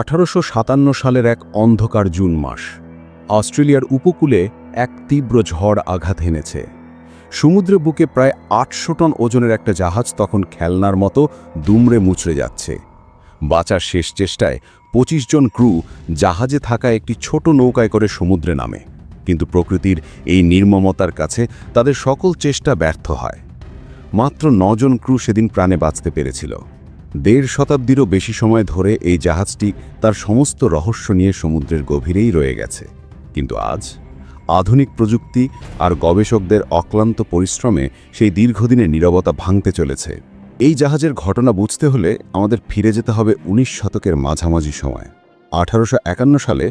আঠারোশো সাতান্ন সালের এক অন্ধকার জুন মাস। অস্ট্রেলিয়ার উপকূলে এক তীব্র ঝড় আঘাত হেনেছে। সমুদ্রের বুকে প্রায় আটশো টন ওজনের একটা জাহাজ তখন খেলনার মতো দুমড়ে মুচড়ে যাচ্ছে। বাঁচার শেষ চেষ্টায় ২৫ জন ক্রু জাহাজে থাকা একটি ছোট নৌকায় করে সমুদ্রে নামে। কিন্তু প্রকৃতির এই নির্মমতার কাছে তাদের সকল চেষ্টা ব্যর্থ হয়। মাত্র নজন ক্রু সেদিন প্রাণে বাঁচতে পেরেছিল। দেড় শতাব্দীরও বেশি সময় ধরে এই জাহাজটি তার সমস্ত রহস্য নিয়ে সমুদ্রের গভীরেই রয়ে গেছে। কিন্তু আজ আধুনিক প্রযুক্তি আর গবেষকদের অক্লান্ত পরিশ্রমে সেই দীর্ঘদিনের নীরবতা ভাঙতে চলেছে। এই জাহাজের ঘটনা বুঝতে হলে আমাদের ফিরে যেতে হবে উনিশ শতকের মাঝামাঝি সময়। আঠারোশো একান্ন সালে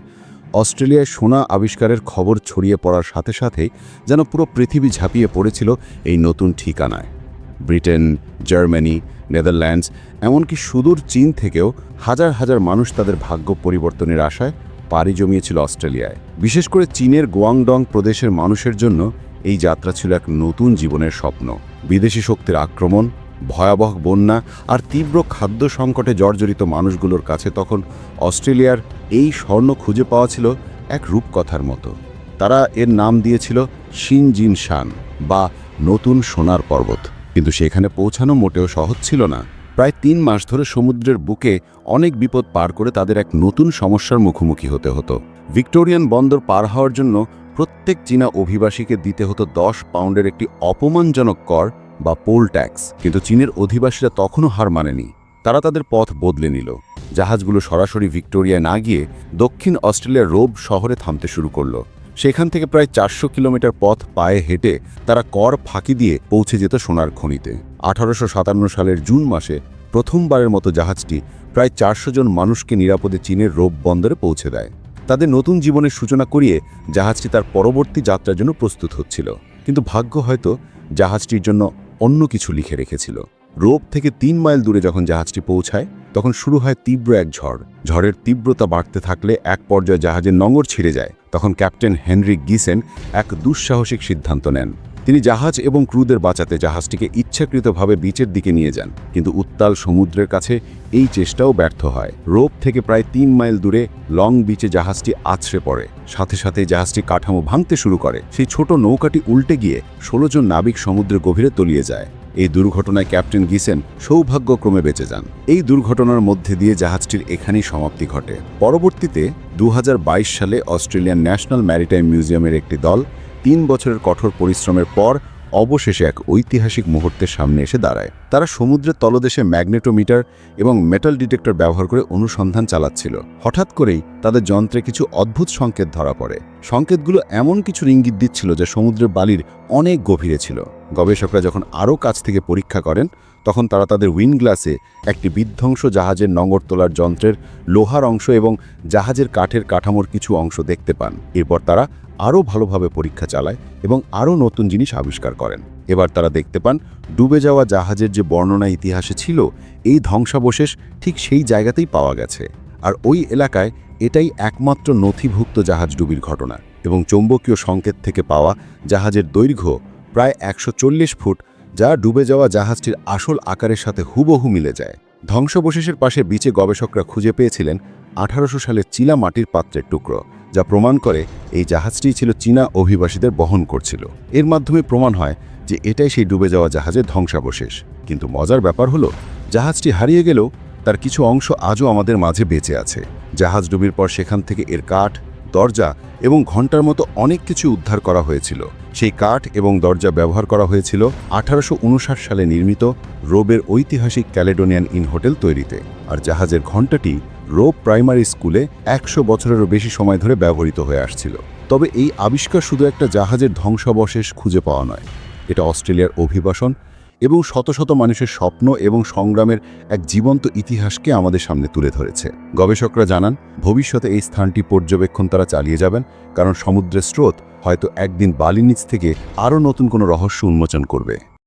অস্ট্রেলিয়ায় সোনা আবিষ্কারের খবর ছড়িয়ে পড়ার সাথে সাথেই যেন পুরো পৃথিবী ঝাঁপিয়ে পড়েছিল এই নতুন ঠিকানায়। ব্রিটেন, জার্মানি, নেদারল্যান্ডস, এমনকি সুদূর চীন থেকেও হাজার হাজার মানুষ তাদের ভাগ্য পরিবর্তনের আশায় পাড়ি জমিয়েছিল অস্ট্রেলিয়ায়। বিশেষ করে চীনের গোয়াংডং প্রদেশের মানুষের জন্য এই যাত্রা ছিল এক নতুন জীবনের স্বপ্ন। বিদেশি শক্তির আক্রমণ, ভয়াবহ বন্যা আর তীব্র খাদ্য সংকটে জর্জরিত মানুষগুলোর কাছে তখন অস্ট্রেলিয়ার এই স্বর্ণ খুঁজে পাওয়া ছিল এক রূপকথার মতো। তারা এর নাম দিয়েছিল শিনজিন শান বা নতুন সোনার পর্বত। কিন্তু সেখানে পৌঁছানো মোটেও সহজ ছিল না। প্রায় তিন মাস ধরে সমুদ্রের বুকে অনেক বিপদ পার করে তাদের এক নতুন সমস্যার মুখোমুখি হতে হতো। ভিক্টোরিয়ান বন্দর পার হওয়ার জন্য প্রত্যেক চীনা অভিবাসীকে দিতে হতো দশ পাউন্ডের একটি অপমানজনক কর বা পোল ট্যাক্স। কিন্তু চীনের অধিবাসীরা তখনও হার মানেনি। তারা তাদের পথ বদলে নিল। জাহাজগুলো সরাসরি ভিক্টোরিয়ায় না গিয়ে দক্ষিণ অস্ট্রেলিয়ার রোব শহরে থামতে শুরু করল। সেখান থেকে প্রায় চারশো কিলোমিটার পথ পায়ে হেঁটে তারা কর ফাঁকি দিয়ে পৌঁছে যেত সোনার খনিতে। আঠারোশো সাতান্ন সালের জুন মাসে প্রথমবারের মতো জাহাজটি প্রায় চারশো জন মানুষকে নিরাপদে চীনের রোব বন্দরে পৌঁছে দেয়। তাদের নতুন জীবনের সূচনা করিয়ে জাহাজটি তার পরবর্তী যাত্রার জন্য প্রস্তুত হচ্ছিল। কিন্তু ভাগ্য হয়তো জাহাজটির জন্য অন্য কিছু লিখে রেখেছিল। রোপ থেকে তিন মাইল দূরে যখন জাহাজটি পৌঁছায় তখন শুরু হয় তীব্র এক ঝড়। ঝড়ের তীব্রতা বাড়তে থাকলে এক পর্যায়ে জাহাজের নঙর ছিঁড়ে যায়। তখন ক্যাপ্টেন হেনরি গিসেন এক দুঃসাহসিক সিদ্ধান্ত নেন। তিনি জাহাজ এবং ক্রুদের বাঁচাতে জাহাজটিকে ইচ্ছাকৃতভাবে বিচের দিকে নিয়ে যান। কিন্তু উত্তাল সমুদ্রের কাছে এই চেষ্টাও ব্যর্থ হয়। রোপ থেকে প্রায় তিন মাইল দূরে লং বিচে জাহাজটি আছড়ে পড়ে। সাথে সাথে জাহাজটি কাঠামো ভাঙতে শুরু করে। সেই ছোট নৌকাটি উল্টে গিয়ে ষোলো জন নাবিক সমুদ্রের গভীরে তলিয়ে যায়। এই দুর্ঘটনায় ক্যাপ্টেন গিসেন সৌভাগ্যক্রমে বেঁচে যান। এই দুর্ঘটনার মধ্যে দিয়ে জাহাজটির এখানেই সমাপ্তি ঘটে। পরবর্তীতে দু হাজার বাইশ সালে অস্ট্রেলিয়ান ন্যাশনাল ম্যারিটাইম মিউজিয়ামের একটি দল তিন বছরের কঠোর পরিশ্রমের পর অবশেষে এক ঐতিহাসিক মুহূর্তের সামনে এসে দাঁড়ায়। তারা সমুদ্রের তলদেশে ম্যাগনেটোমিটার এবং মেটাল ডিটেক্টর ব্যবহার করে অনুসন্ধান চালাচ্ছিল। হঠাৎ করেই তাদের যন্ত্রে কিছু অদ্ভুত সংকেত ধরা পড়ে। সংকেতগুলো এমন কিছু ইঙ্গিত দিচ্ছিল যা সমুদ্রের বালির অনেক গভীরে ছিল। গবেষকরা যখন আরও কাছ থেকে পরীক্ষা করেন তখন তারা তাদের উইন গ্লাসে একটি বিধ্বংস জাহাজের নঙর তোলার যন্ত্রের লোহার অংশ এবং জাহাজের কাঠের কাঠামোর কিছু অংশ দেখতে পান। এরপর তারা আরও ভালোভাবে পরীক্ষা চালায় এবং আরও নতুন জিনিস আবিষ্কার করেন। এবার তারা দেখতে পান, ডুবে যাওয়া জাহাজের যে বর্ণনা ইতিহাসে ছিল, এই ধ্বংসাবশেষ ঠিক সেই জায়গাতেই পাওয়া গেছে। আর ওই এলাকায় এটাই একমাত্র নথিভুক্ত জাহাজ ডুবির ঘটনা এবং চৌম্বকীয় সংকেত থেকে পাওয়া জাহাজের দৈর্ঘ্য প্রায় একশো চল্লিশ ফুট যা ডুবে যাওয়া জাহাজটির আসল আকারের সাথে হুবহু মিলে যায়। ধ্বংসাবশেষের পাশে বিচে গবেষকরা খুঁজে পেয়েছিলেন আঠারোশো সালে চীনা মাটির পাত্রের টুকরো, যা প্রমাণ করে এই জাহাজটি ছিল চীনা অভিবাসীদের বহন করছিল। এর মাধ্যমে প্রমাণ হয় যে এটাই সেই ডুবে যাওয়া জাহাজের ধ্বংসাবশেষ। কিন্তু মজার ব্যাপার হলো, জাহাজটি হারিয়ে গেলেও তার কিছু অংশ আজও আমাদের মাঝে বেঁচে আছে। জাহাজ ডুবির পর সেখান থেকে এর কাঠ দরজা এবং ঘণ্টার মতো অনেক কিছু উদ্ধার করা হয়েছিল। সেই কাঠ এবং দরজা ব্যবহার করা হয়েছিল আঠারোশো উনষাট সালে নির্মিত রোবের ঐতিহাসিক ক্যালেডোনিয়ান ইন হোটেল তৈরিতে। আর জাহাজের ঘণ্টাটি রোব প্রাইমারি স্কুলে একশো বছরেরও বেশি সময় ধরে ব্যবহৃত হয়ে আসছিল। তবে এই আবিষ্কার শুধু একটা জাহাজের ধ্বংসাবশেষ খুঁজে পাওয়া নয়, এটা অস্ট্রেলিয়ার অভিবাসন এবং শত শত মানুষের স্বপ্ন এবং সংগ্রামের এক জীবন্ত ইতিহাসকে আমাদের সামনে তুলে ধরেছে। গবেষকরা জানান, ভবিষ্যতে এই স্থানটি পর্যবেক্ষণ তারা চালিয়ে যাবেন, কারণ সমুদ্রের স্রোত হয়তো একদিন বালির নিচ থেকে আরও নতুন কোনো রহস্য উন্মোচন করবে।